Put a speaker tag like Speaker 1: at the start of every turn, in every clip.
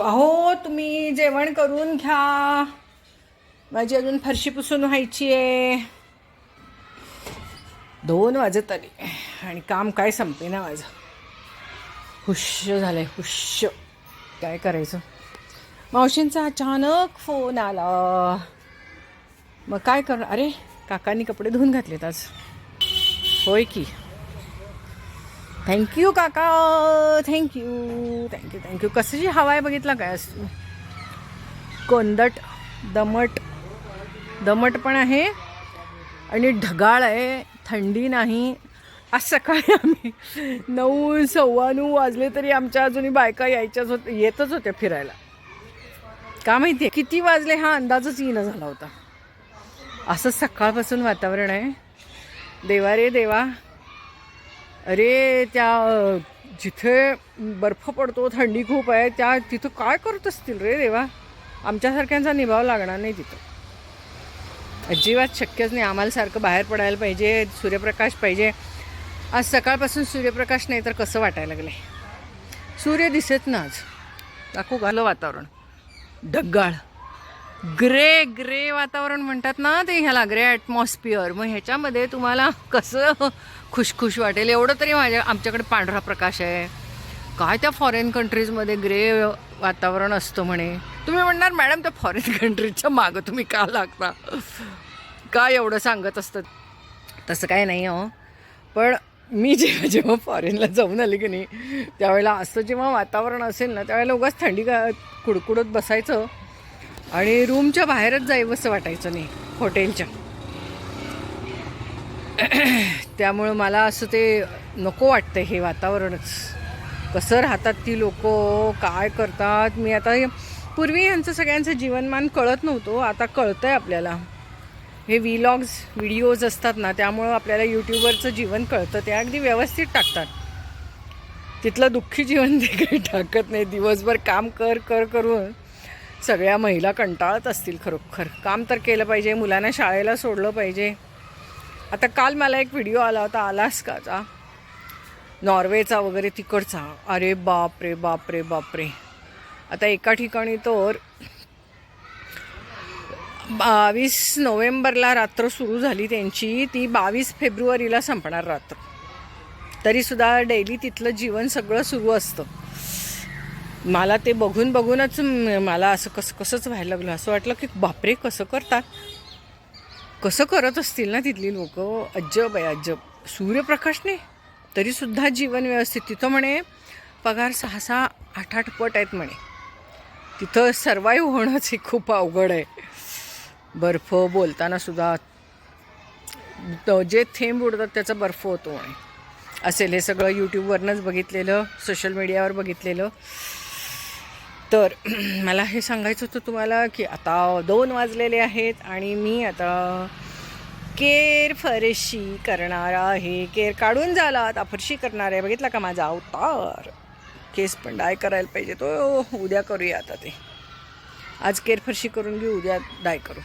Speaker 1: अहो तुम्ही जेवण करून घ्या. माझी अजून फरशी पुसून व्हायची आहे. दोन वाजत आली आणि काम काय संपे ना माझं. हुश्य झालंय हुश्य काय करायचं? मावशींचा अचानक फोन आला. मग काय कर अरे काकांनी कपडे धुवून घातलेत आज. होय की? थँक्यू काका. थँक्यू थँक्यू थँक्यू कशी हवा आहे बघितला काय? आज कोंदट दमट. दमट पण आहे आणि ढगाळ आहे. थंडी नाही. आज सकाळी आम्ही नऊ सव्वा नऊ वाजले तरी आमच्या अजूनही बायका यायच्याच होत येतच होत्या फिरायला. का माहिती आहे किती वाजले? हा अंदाजच येणं झाला होता. असं सकाळपासून वातावरण आहे. देवा रे देवा. अरे त्या जिथे बर्फ पडतो थंडी खूप आहे त्या तिथं काय करत असतील रे देवा? आमच्यासारख्यांचा निभाव लागणार नाही तिथं. अजिबात शक्यच नाही. आम्हाला सारखं बाहेर पडायला पाहिजे सूर्यप्रकाश पाहिजे. आज सकाळपासून सूर्यप्रकाश नाही तर कसं वाटायला लागलं सूर्य दिसत ना आज. दाखवू घालं वातावरण. ढगाळ. ग्रे ग्रे वातावरण म्हणतात ना ते ह्याला ग्रे ॲटमॉस्फिअर मग ह्याच्यामध्ये तुम्हाला कसं खुशखुश वाटेल एवढं तरी माझ्या आमच्याकडे पांढरा प्रकाश आहे. काय त्या फॉरेन कंट्रीजमध्ये ग्रे वातावरण असतं म्हणे. तुम्ही म्हणणार मॅडम त्या फॉरेन कंट्रीजच्या मागं तुम्ही का लागता? का एवढं सांगत असतं तसं काय नाही हो. पण मी जेव्हा जेव्हा फॉरेनला जाऊन आले की नाही त्यावेळेला असं जेव्हा वातावरण असेल ना त्यावेळेला उगाच थंडी का कुडकुडत बसायचं. आणि रूमच्या बाहेरच जाईवंसं वाटायचं नाही हॉटेलच्या. त्यामुळं मला असं ते नको वाटतं हे वातावरणच. कसं राहतात ती लोक काय करतात मी आता पूर्वी यांचं सगळ्यांचं जीवनमान कळत नव्हतो आता कळतं आहे आपल्याला. हे व्हिलॉग्स व्हिडिओज असतात ना त्यामुळं आपल्याला यूट्यूबवरचं जीवन कळतं ते अगदी व्यवस्थित टाकतात. तिथलं दुःखी जीवन ते काही टाकत नाही दिवसभर काम कर कर करून. सगळ्या महिला कंटाळत असतील खरोखर. काम तर केलं पाहिजे मुलांना शाळेला सोडलं पाहिजे. आता काल मला एक व्हिडिओ आला होता अलास्काचा. नॉर्वेचा वगैरे तिकडचा. अरे बाप रे बाप रे बाप रे आता एका ठिकाणी तर बावीस नोव्हेंबरला रात्र सुरू झाली त्यांची. ती बावीस फेब्रुवारीला संपणार रात्र. तरीसुद्धा डेली तिथलं जीवन सगळं सुरू असतं. मला ते बघून बघूनच मला असं कसं कसंच व्हायला लागलं. असं वाटलं की बापरे कसं करतात? कसं करत असतील ना तिथली लोक? अजब आहे अजब सूर्यप्रकाश नाही तरीसुद्धा जीवन व्यवस्थित. तिथं म्हणे पगार सहा सहा आठ आठ पट आहेत म्हणे. तिथं सर्वाईव्ह होणंच हे खूप अवघड आहे. बर्फ बोलताना सुद्धा जे थेंब उडतात त्याचा बर्फ होतो म्हणे. असेल हे सगळं यूट्यूबवरनंच बघितलेलं सोशल मीडियावर बघितलेलं. तर मला हे सांगायचं होतं तुम्हाला की आता दोन वाजलेले आहेत आणि मी आता केर फरशी करणार आहे. केर काढून झाला आता फरशी करणार आहे. बघितला का माझा अवतार? केस पण डाय करायला पाहिजे. तो उद्या करूया आता ते. आज केर फरशी करून घेऊ उद्या डाय करू.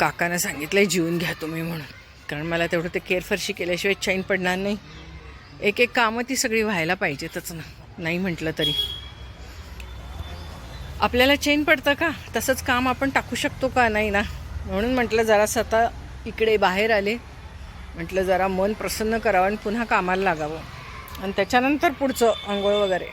Speaker 1: काकानं सांगितलं आहे जीवन घ्या तुम्ही म्हणून. कारण मला तेवढं ते केर फरशी केल्याशिवाय चैन पडणार नाही. एक एक कामं ती सगळी व्हायला पाहिजेतच ना. नाही म्हटलं तरी. आपल्याला चेन पडतं का? तसंच काम आपण टाकू शकतो का? नाही ना. म्हणून म्हटलं जरा स्वतः इकडे बाहेर आले. म्हटलं जरा मन प्रसन्न करावं आणि पुन्हा कामाला लागावं. आणि त्याच्यानंतर पुढचं आंघोळ वगैरे.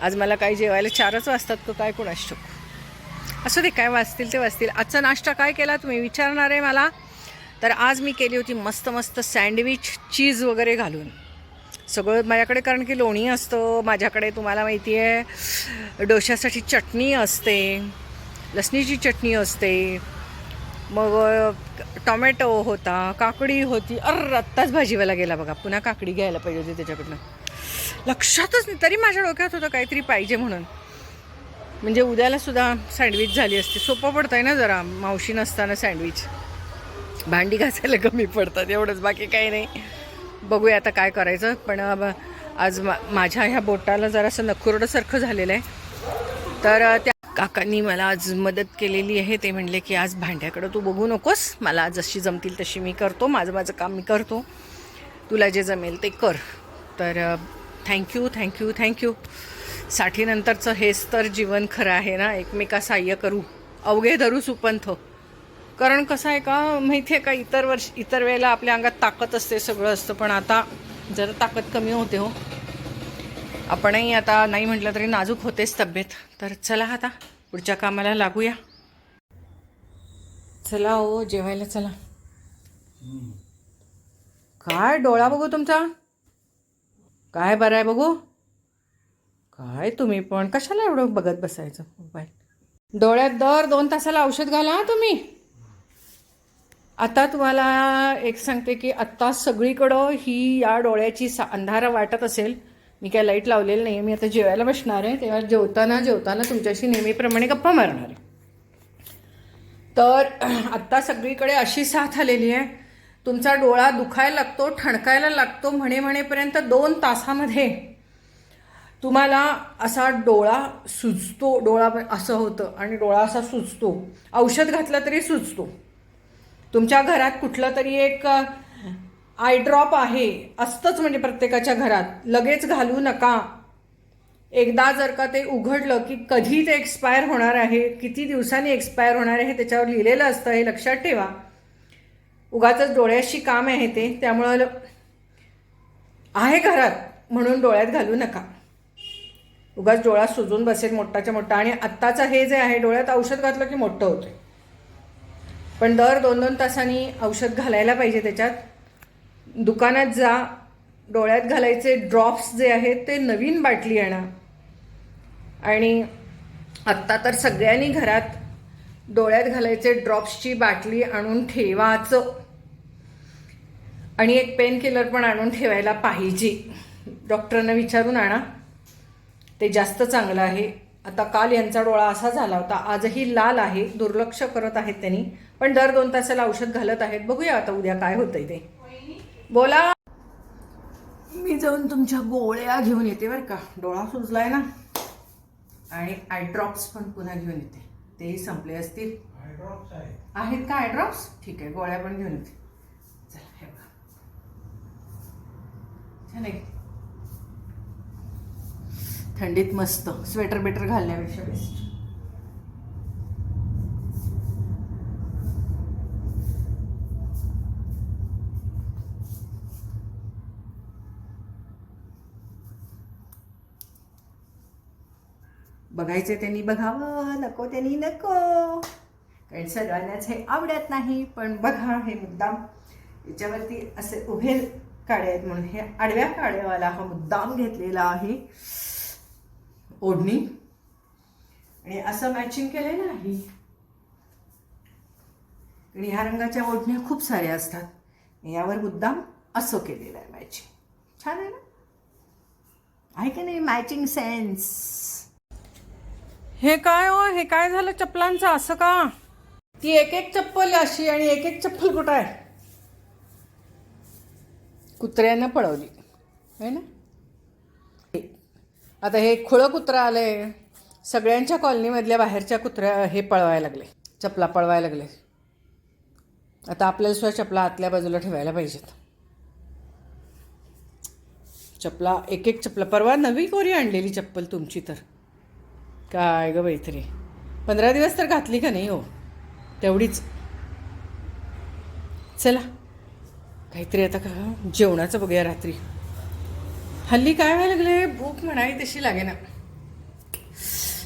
Speaker 1: आज मला काही जेवायला चारच वाजतात का काय कोणास ठाऊक. असं दे काय वाचतील ते वाचतील आजचा नाश्ता काय केला तुम्ही? विचारणार आहे मला. तर आज मी केली होती मस्त मस्त सँडविच चीज वगैरे घालून. सगळं माझ्याकडे कारण की लोणी असतं माझ्याकडे तुम्हाला माहिती आहे डोश्यासाठी चटणी असते लसणीची चटणी असते मग टॉमॅटो टोमॅटो होता काकडी होती अर आत्ताच भाजीवाला गेला बघा पुन्हा काकडी घ्यायला पाहिजे होती त्याच्याकडनं. लक्षातच नाही तरी माझ्या डोक्यात होतं काहीतरी पाहिजे म्हणून. म्हणजे उद्याला सुद्धा सँडविच झाली असते. सोपं पडतं आहे ना जरा मावशी नसताना सँडविच. भांडी घासायला कमी पडतात एवढंच बाकी काही नाही. बघूया आता काय करायचं. पण आज मा माझ्या ह्या बोटाला जरासं नखुरडंसारखं झालेलं आहे. तर त्या काकांनी मला आज मदत केलेली आहे. ते म्हणले की आज भांड्याकडं तू बघू नकोस. मला जशी जमतील तशी मी करतो. माझं माझं काम मी करतो. तुला जे जमेल ते कर. तर थँक्यू थँक्यू थँक्यू साठीनंतरचं हेच तर जीवन खरं आहे ना. एकमेका साह्य करू. अवघे धरू सुपंथ. कारण कसं आहे का माहिती आहे का इतर वर्ष इतर वेळेला आपल्या अंगात ताकद असते सगळं असतं. पण आता जरा ताकद कमी होते हो. आपणही आता नाही म्हटलं तरी नाजूक होतेच तब्येत. तर चला आता पुढच्या कामाला लागूया. चला हो जेवायला चला. काय डोळा बघू तुमचा? काय बरं आहे बघू? काय तुम्ही पण? कशाला एवढं बघत बसायचं? मोबाईल. डोळ्यात दर दोन तासाला औषध घाला तुम्ही. आता तुम्हाला एक सांगते की आत्ता सगळीकडं ही या डोळ्याची सा अंधारा वाटत असेल. मी काय लाइट लावलेलं नाही मी आता जेवायला बसणार आहे. तेव्हा जेवताना जेवताना तुमच्याशी नेहमीप्रमाणे गप्पा मारणार आहे. तर आत्ता सगळीकडे अशी साथ आलेली आहे. तुमचा डोळा दुखायला लागतो ठणकायला लागतो म्हणे म्हणेपर्यंत दोन तासामध्ये तुम्हाला असा डोळा सुजतो डोळा असं होतं आणि डोळा असा सुजतो. औषध घातलं तरी सुजतो. तुमच्या घरात कुठलं तरी एक आय ड्रॉप आहे. असतंच म्हणजे प्रत्येकाच्या घरात. लगेच घालू नका. एकदा जर का ते उघडलं की कधी ते एक्सपायर होणार आहे किती दिवसांनी एक्सपायर होणार आहे हे त्याच्यावर लिहिलेलं असतं हे लक्षात ठेवा. उगाच डोळ्याशी काम आहे ते त्यामुळं आहे घरात म्हणून डोळ्यात घालू नका. उगाच डोळा सुजून बसेल मोठाच्या मोठा. आणि आत्ताचं हे जे आहे डोळ्यात औषध घातलं की मोठं होतं पण दर दोन दोन तासांनी औषध घालायला पाहिजे त्याच्यात. दुकानात जा डोळ्यात घालायचे ड्रॉप्स जे आहेत ते नवीन बाटली आणा. आणि आत्ता तर सगळ्यांनी घरात डोळ्यात घालायचे ड्रॉप्सची बाटली आणून ठेवाचं. आणि एक पेन किलर पण आणून ठेवायला पाहिजे. डॉक्टरांना विचारून आणा. ते जास्त चांगलं आहे. आता काल यांचा डोळा असा झाला होता आजही लाल आहे दुर्लक्ष करत आहेत त्यांनी पण दर दोन तासाला औषध घालत आहेत. बघूया आता उद्या काय होतंय ते. बोला. मी जाऊन तुमच्या गोळ्या घेऊन येते बरं का. डोळा सुजलाय ना? आणि आय ड्रॉप्स पण पुन्हा घेऊन येते. तेही संपले असतील. आहेत. का आय ड्रॉप्स ठीक आहे गोळ्या पण घेऊन येते. चला हे बघा. छान आहे. थंडीत मस्त. स्वेटर बेटर घालण्यापेक्षा बेस्ट बघायचे त्यांनी बघावं. नको त्यांनी नको. कारण सगळ्यांनाच हे आवडत नाही पण बघा हे मुद्दाम. याच्यावरती असे उभे काळे आहेत म्हणून हे आडव्या काळेवाला हा मुद्दाम घेतलेला आहे. ओढणी. आणि असं मॅचिंग केलेलं आहे. आणि ह्या रंगाच्या ओढण्या खूप साऱ्या असतात. यावर मुद्दाम असं केलेलं आहे मॅचिंग छान आहे ना? आहे की नाही मॅचिंग सेन्स हे काय हो? हे काय झालं चप्पलांचं? असं का? ती एक एक चप्पल अशी आणि एक एक चप्पल कुठं आहे? कुत्र्यानं पळवली. आहे ना? आता हे खुळं कुत्रं आहे सगळ्यांच्या कॉलनीमधल्या बाहेरच्या कुत्र्या हे पळवायला लागले चपला पळवायला लागले. आता आपल्याला सुद्धा चपला आतल्या बाजूला ठेवायला पाहिजेत. चपला एक एक चपला. परवा नवी कोरी आणलेली चप्पल तुमची तर. काय ग बैतरी पंधरा दिवस तर घातली का नाही हो? तेवढीच. चला. काहीतरी आता का जेवणाचं बघूया रात्री. हल्ली काय व्हायला लागले भूक म्हणावी तशी लागे ना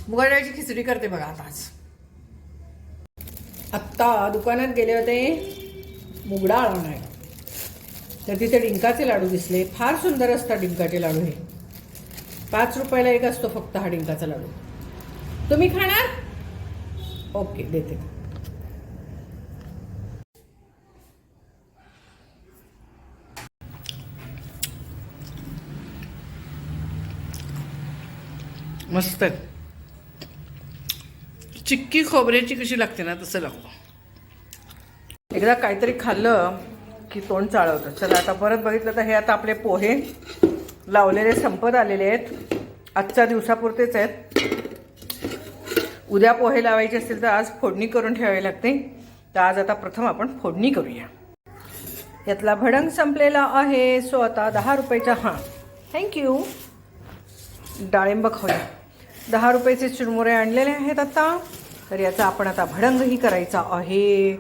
Speaker 1: मुगाडाळीची खिचडी करते बघा आता आज. आत्ता दुकानात गेले होते मुगडा आणाय. तर तिथे डिंकाचे लाडू दिसले. फार सुंदर असतात डिंकाचे लाडू हे. पाच रुपयाला एक असतो फक्त हा डिंकाचा लाडू. तुम्ही खाणार? ओके देते. मस्त चिक्की खोबऱ्याची कशी लागते ना तसं लागतं एकदा काहीतरी खाल्लं की तोंड चाळवतं. चला आता परत बघितलं तर हे आता आपले पोहे लावलेले संपत आलेले आहेत. आजच्या दिवसापुरतेच आहेत. उद्या पोहे लावायचे असतील तर आज फोडणी करून ठेवावी लागते. तर आज आता प्रथम आपण फोडणी करूया. यातला भडंग संपलेला आहे. सो आता दहा रुपयाचा हां. थँक्यू डाळिंब खाऊया. दहा रुपयाचे चुरमुरे आणलेले आहेत आता. तर याचा आपण आता भडंगही करायचा आहे.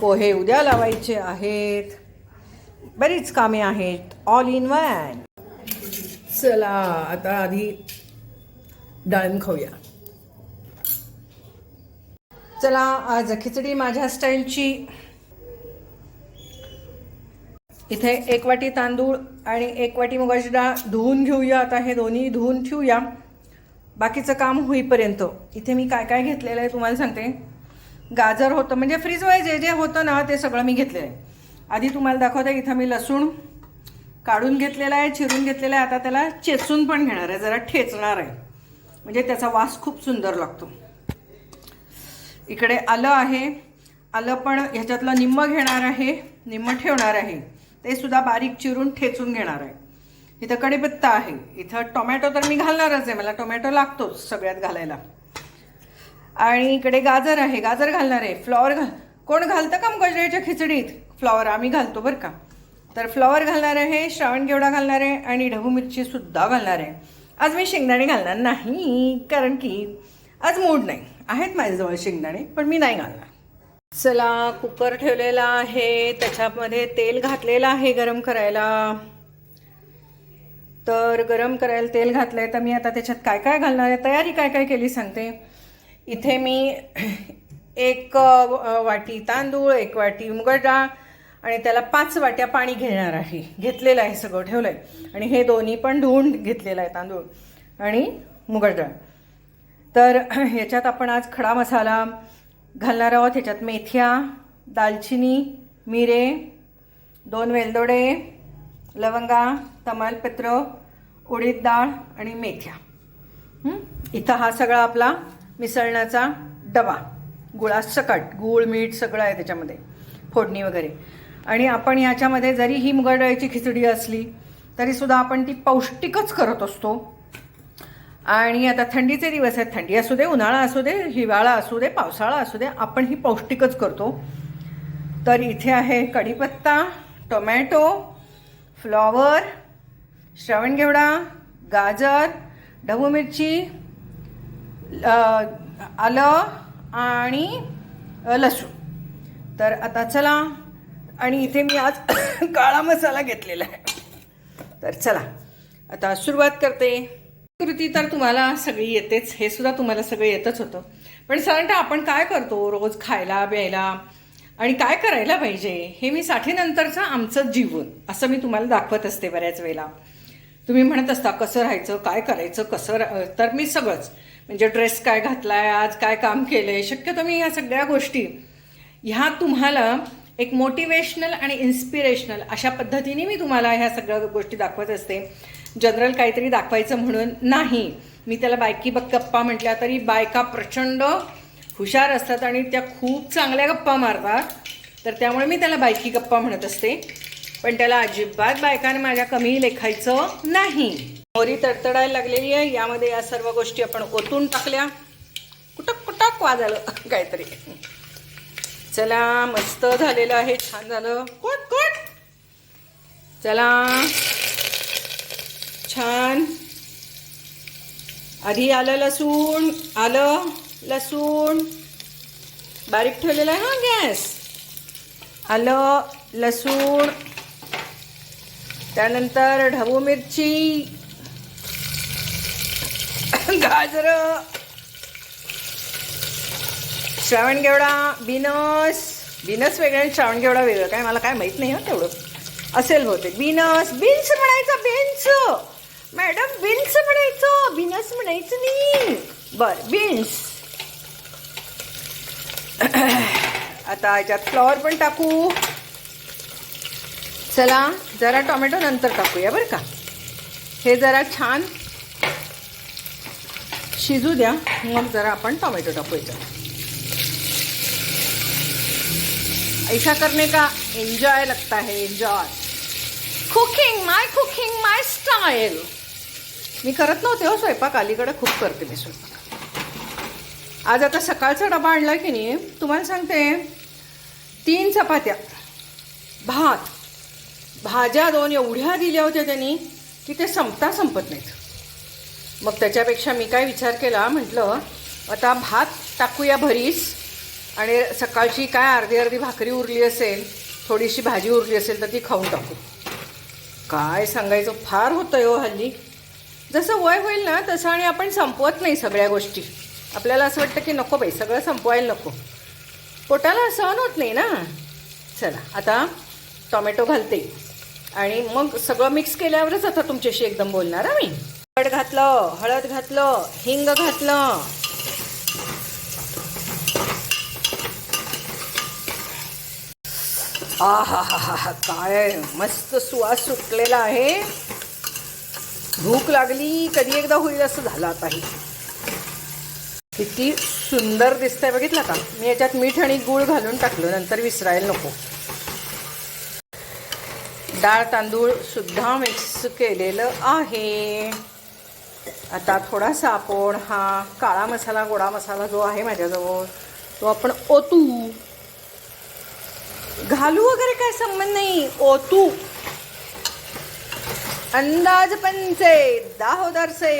Speaker 1: पोहे उद्या लावायचे आहेत. बरीच कामे आहेत. ऑल इन वन चला आता आधी डाळिंब खाऊया. चला आज खिचडी माझ्या स्टाईलची. इथे एक वाटी तांदूळ आणि एक वाटी मुगाची डाळ धुवून घेऊया. आता हे दोन्ही धुवून ठेवूया. बाकीचं काम होईपर्यंत. इथे मी काय काय घेतलेलं आहे तुम्हाला सांगते. गाजर होतं म्हणजे फ्रीजमध्ये जे जे होतं ना ते सगळं मी घेतलेलं आहे. आधी तुम्हाला दाखवते इथं मी लसूण काढून घेतलेला आहे चिरून घेतलेला आहे. आता त्याला चेचून पण घेणार आहे जरा ठेचणार आहे. म्हणजे त्याचा वास खूप सुंदर लागतो. इकडे आलं आहे. आलं पण ह्याच्यातलं निम्म घेणार आहे निम्म ठेवणार आहे. ते सुद्धा बारीक चिरून ठेचून घेणार आहे. इथं कडीपत्ता आहे. इथं टोमॅटो तर मी घालणारच आहे. मला टोमॅटो लागतोच सगळ्यात घालायला. आणि इकडे गाजर आहे. गाजर घालणार आहे. फ्लॉवर घाल कोण घालतं का मुगाच्या खिचडीत? फ्लॉवर आम्ही घालतो बरं का. तर फ्लॉवर घालणार आहे श्रावण घेवडा घालणार आहे आणि ढबू मिरचीसुद्धा घालणार आहे. आज मी शेंगदाणे घालणार नाही कारण की आज मूड नाही. आहेत माझ्याजवळ शेंगदाणे पण मी नाही घालणार. चला कुकर ठेवलेला आहे. त्याच्यामध्ये तेल घातलेलं आहे गरम करायला. तर गरम करायला तेल घातलं आहे तर मी आता त्याच्यात काय काय घालणार आहे? तयारी काय काय केली सांगते. इथे मी एक वाटी तांदूळ एक वाटी मुगड डाळ आणि त्याला पाच वाट्या पाणी घेणार आहे. घेतलेलं आहे सगळं ठेवलं आहे आणि हे दोन्ही पण धुवून घेतलेलं आहे तांदूळ आणि मुगड डाळ. तर ह्याच्यात आपण आज खडा मसाला घालणार आहोत. ह्याच्यात मेथ्या दालचिनी मिरे दोन वेलदोडे लवंगा तमालपत्र उडीद डाळ आणि मेथ्या. इथं हा सगळा आपला मिसळण्याचा डबा. गुळासकट गूळ मीठ सगळं आहे त्याच्यामध्ये. फोडणी वगैरे. आणि आपण याच्यामध्ये जरी ही मुगाडाळीची खिचडी असली तरीसुद्धा आपण ती पौष्टिकच करत असतो. आणि आता थंडीचे दिवस आहेत. थंडी असू दे उन्हाळा असू दे हिवाळा असू दे पावसाळा असू दे आपण ही पौष्टिकच करतो. तर इथे आहे कढीपत्ता टोमॅटो फ्लॉवर श्रावणगेवडा गाजर ढबू मिरची आलं आणि लसूण. तर आता चला आणि इथे मी आज काळा मसाला घेतलेला आहे. तर चला आता सुरुवात करते. कृती तर तुम्हाला सगळी येतेच हे सुद्धा तुम्हाला सगळं येतच होतं. पण साधारणतः आपण काय करतो रोज खायला प्यायला? आणि काय करायला पाहिजे? हे मी साठीनंतरचं आमचं जीवन असं मी तुम्हाला दाखवत असते बऱ्याच वेळेला. तुम्ही म्हणत असता कसं राहायचं काय करायचं कसं तर मी सगळंच. म्हणजे ड्रेस काय घातलाय आज काय काम केलंय शक्यतो मी ह्या सगळ्या गोष्टी. ह्या तुम्हाला एक मोटिवेशनल आणि इन्स्पिरेशनल अशा पद्धतीने मी तुम्हाला ह्या सगळ्या गोष्टी दाखवत असते. जनरल काहीतरी दाखवायचं म्हणून नाही. मी त्याला बायकी बघ गप्पा म्हटल्या तरी बायका प्रचंड हुशार असतात आणि त्या खूप चांगल्या गप्पा मारतात. तर त्यामुळे मी त्याला बायकी गप्पा म्हणत असते. पण त्याला अजिबात बायकाने माझ्या कमी लेखायचं नाही. मोरी तडतडायला लागलेली आहे. यामध्ये या सर्व गोष्टी आपण ओतून टाकल्या. कुटक कुटक वाजालं काहीतरी. चला मस्त झालेलं आहे. छान झालं. कोट कोट. चला. छान. आधी आलं लसूण आलं लसूण. बारीक ठेवलेलं आहे हा गॅस. आलं लसूण त्यानंतर ढबू मिरची गाजर श्रावणगेवडा बिनस बिनस वेगळं आणि श्रावणगेवडा वेगळं. काय मला काय माहीत नाही हं तेवढं. असेल बहुतेक. बिनस बिन्स म्हणायचं बिन्स. मॅडम बिन्स म्हणायचं. बिनस म्हणायचं नाही. बर बिन्स. आता याच्यात फ्लॉवर पण टाकू. चला जरा टोमॅटो नंतर टाकूया बरं का. हे जरा छान शिजू द्या. मग जरा आपण टोमॅटो टाकूया ऐसा करने का एन्जॉय लगता है enjoy cooking my cooking my style मी करत नव्हते हो स्वयंपाक अलीकडे खूप करते मी स्वयंपाक. आज आता सकाळचा डबा आणला की नाही तुम्हाला सांगते तीन चपात्या भात भाज्या दोन एवढ्या दिल्या होत्या त्यांनी की ते संपता संपत नाहीत. मग त्याच्यापेक्षा मी काय विचार केला म्हटलं आता भात टाकूया भरीस आणि सकाळची काय अर्धी अर्धी भाकरी उरली असेल थोडीशी भाजी उरली असेल तर ती खाऊन टाकू. काय सांगायचं फार होतं हो हल्ली. जसं वय होईल ना तसं आणि आपण संपवत नाही सगळ्या गोष्टी. आपल्याला असं वाटतं की नको बाई सगळं संपवायला नको. पोटाला सहन होत नाही ना. चला आता टॉमॅटो घालते. आणि मग सगळं मिक्स केल्यावरच आता तुमच्याशी एकदम बोलणार मी. हळद घातलं हळद घातलं हिंग घातलं. आ हा हा हा हा काय मस्त सुवास सुटलेला आहे. भूक लागली कधी एकदा होईल असं झालं आता हे. किती सुंदर दिसतंय बघितलं का? मी याच्यात मीठ आणि गूळ घालून टाकलं नंतर विसरायला नको. डाळ तांदूळ सुद्धा मिक्स केलेलं आहे. आता थोडासा आपण हा काळा मसाला गोडा मसाला जो आहे माझ्याजवळ तो आपण ओतू. घालू वगैरे काय संबंध नाही ओतू. अंदाज पंचे दाहोदरसे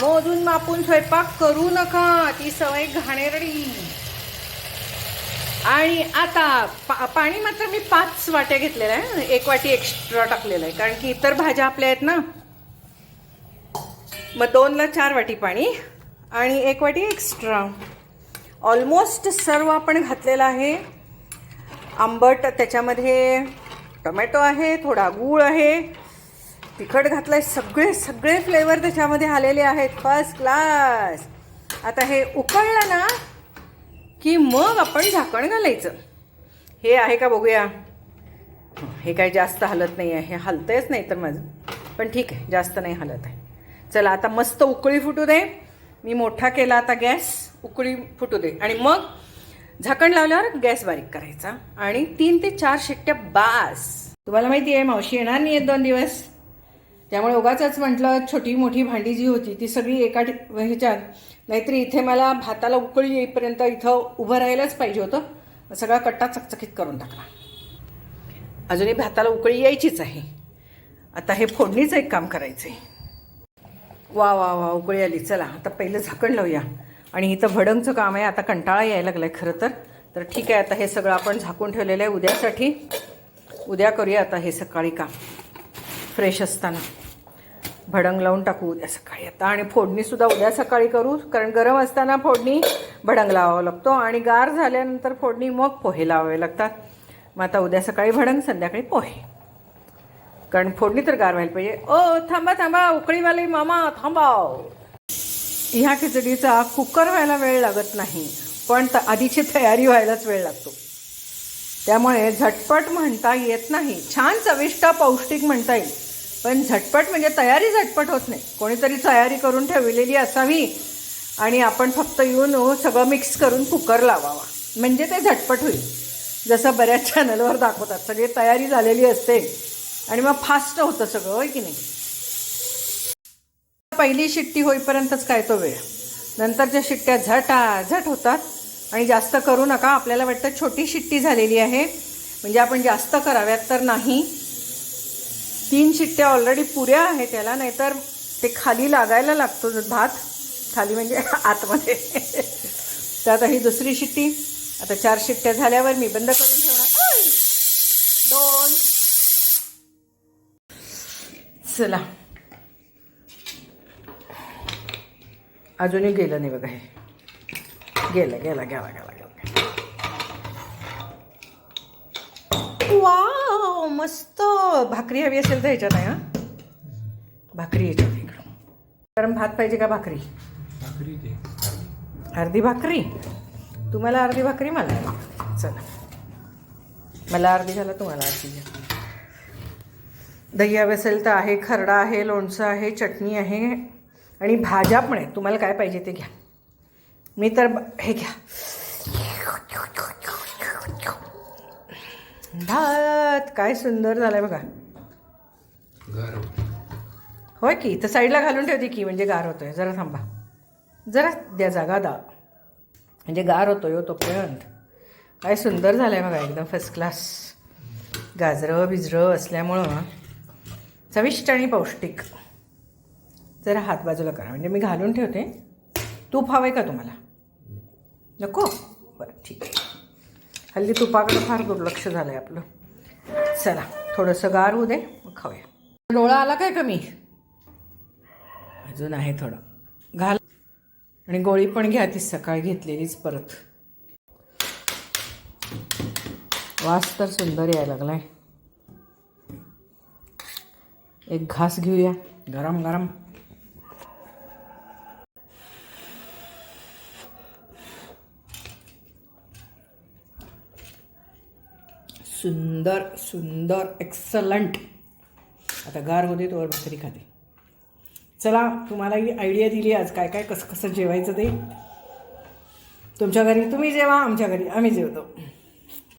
Speaker 1: मोजून मापून स्वयंपाक करू नका ती सवय घाणेरडी. आणि आता पा पाणी मात्र मी पाच वाट्या घेतलेल्या आहे एक वाटी एक्स्ट्रा टाकलेलं आहे. कारण की इतर भाज्या आपल्या आहेत ना. मग दोनला चार वाटी पाणी आणि एक वाटी एक्स्ट्रा ऑलमोस्ट सर्व आपण घातलेलं आहे. आंबट त्याच्यामध्ये टोमॅटो आहे थोडा गूळ आहे. तिखट घातलंय सगळे सगळे फ्लेवर त्याच्यामध्ये आलेले आहेत. फर्स्ट क्लास आता हे उकळलं ना की मग आपण झाकण घालायचं. हे आहे का बघूया. हे काही जास्त हलत नाही आहे. हे हलतंयच नाही तर माझं. पण ठीक आहे जास्त नाही हलत आहे. चला आता मस्त उकळी फुटू दे. मी मोठा केला आता गॅस उकळी फुटू दे. आणि मग झाकण लावल्यावर गॅस बारीक करायचा. आणि तीन ते चार शिट्ट्या बास. तुम्हाला माहिती आहे मावशी येणार नाही आहेत दोन दिवस. त्यामुळे उगाच म्हटलं छोटी मोठी भांडी जी होती ती सगळी एका ह्याच्यात नाहीतरी इथे मला भाताला उकळी येईपर्यंत इथं उभं राहायलाच पाहिजे होतं. सगळा कट्टा चकचकीत करून टाकला. अजूनही भाताला उकळी यायचीच आहे. आता हे फोडणीचं एक काम करायचं आहे वा वा वा उकळी आली. चला आता पहिलं झाकण लावूया. आणि इथं भडंगचं काम आहे. आता कंटाळा यायला लागला आहे खरं तर. तर ठीक आहे आता हे सगळं आपण झाकून ठेवलेलं आहे उद्यासाठी. उद्या करूया आता हे सकाळी काम. फ्रेश असताना. भडंग लावून टाकू उद्या सकाळी. आता आणि फोडणीसुद्धा उद्या सकाळी करू कारण गरम असताना फोडणी भडंग लावावा लागतो आणि गार झाल्यानंतर फोडणी मग पोहे लावावे लागतात. मग आता उद्या सकाळी भडंग संध्याकाळी पोहे. कारण फोडणी तर गार व्हायला पाहिजे. ओ थांबा थांबा उकळीवाले मामा थांबाव. ह्या खिचडीचा कुकर व्हायला वेळ लागत नाही पण त आधीची तयारी व्हायलाच वेळ लागतो. त्यामुळे झटपट म्हणता येत नाही. छान चविष्ट पौष्टिक म्हणता येईल. पण झटपट म्हणजे तयारी झटपट होत नाही. कोणीतरी तयारी करून ठेवलेली असावी आणि आपण फक्त येऊन हो सगळं मिक्स करून कुकर लावावा. म्हणजे ते झटपट होईल. जसं बऱ्याच चॅनलवर दाखवतात सगळी तयारी झालेली असते आणि मग फास्ट होतं सगळं होय की नाही? पहिली शिट्टी होईपर्यंतच काय तो वेळ. नंतरच्या शिट्ट्या झटा झट होतात आणि जास्त करू नका. आपल्याला वाटतं छोटी शिट्टी झालेली आहे. म्हणजे आपण जास्त कराव्यात तर नाही. तीन शिट्ट्या ऑलरेडी पुऱ्या आहे त्याला नाहीतर ते खाली लागायला लागतो भात. खाली म्हणजे आतमध्ये. तर आता ही दुसरी शिट्टी. आता चार शिट्ट्या झाल्यावर मी बंद करून ठेवणार. दोन. चला. अजूनही गेलं नाही बघा हे. गेलं गेलं गेला गेला गेला. वा मस्त. भाकरी हवी असेल तर ह्याच्यात आहे हा. भाकरी याच्यात इकडं. गरम भात पाहिजे का भाकरी? अर्धी भाकरी? तुम्हाला अर्धी भाकरी मला. चला. मला अर्धी घाला तुम्हाला अर्धी घ्या दही हवी असेल तर आहे खरडा आहे लोणचं आहे चटणी आहे आणि भाज्या पण आहेत. तुम्हाला काय पाहिजे ते घ्या. मी तर हे घ्या. भात काय सुंदर झालाय बघा. होय की? इथं साईडला घालून ठेवते की म्हणजे गार होतोय. जरा थांबा. जरा द्या जागा दा. म्हणजे गार होतोय हो तोपर्यंत. काय सुंदर झालंय बघा एकदम फर्स्ट क्लास गाजरं बिजरं असल्यामुळं चविष्ट आणि पौष्टिक. जरा हात बाजूला करा. म्हणजे मी घालून ठेवते. तूप हवं आहे का तुम्हाला? नको? बरं ठीक आहे. हल्ली तुपाकडे फार दुर्लक्ष झालं आहे आपलं. चला थोडंसं गार होऊ दे मग खाऊया. डोळा आला काय कमी? अजून आहे थोडं. घाल. आणि गोळी पण घ्या ती सकाळी घेतलेलीच परत. वास तर सुंदर यायला लागलाय. एक घास घेऊया. गरम गरम. सुंदर सुंदर एक्सलंट आता गार होते तोवर भाकरी खाते. चला तुम्हाला ही आयडिया दिली आज. काय काय कसं कसं जेवायचं ते? तुमच्या घरी तुम्ही जेवा आमच्या घरी आम्ही जेवतो.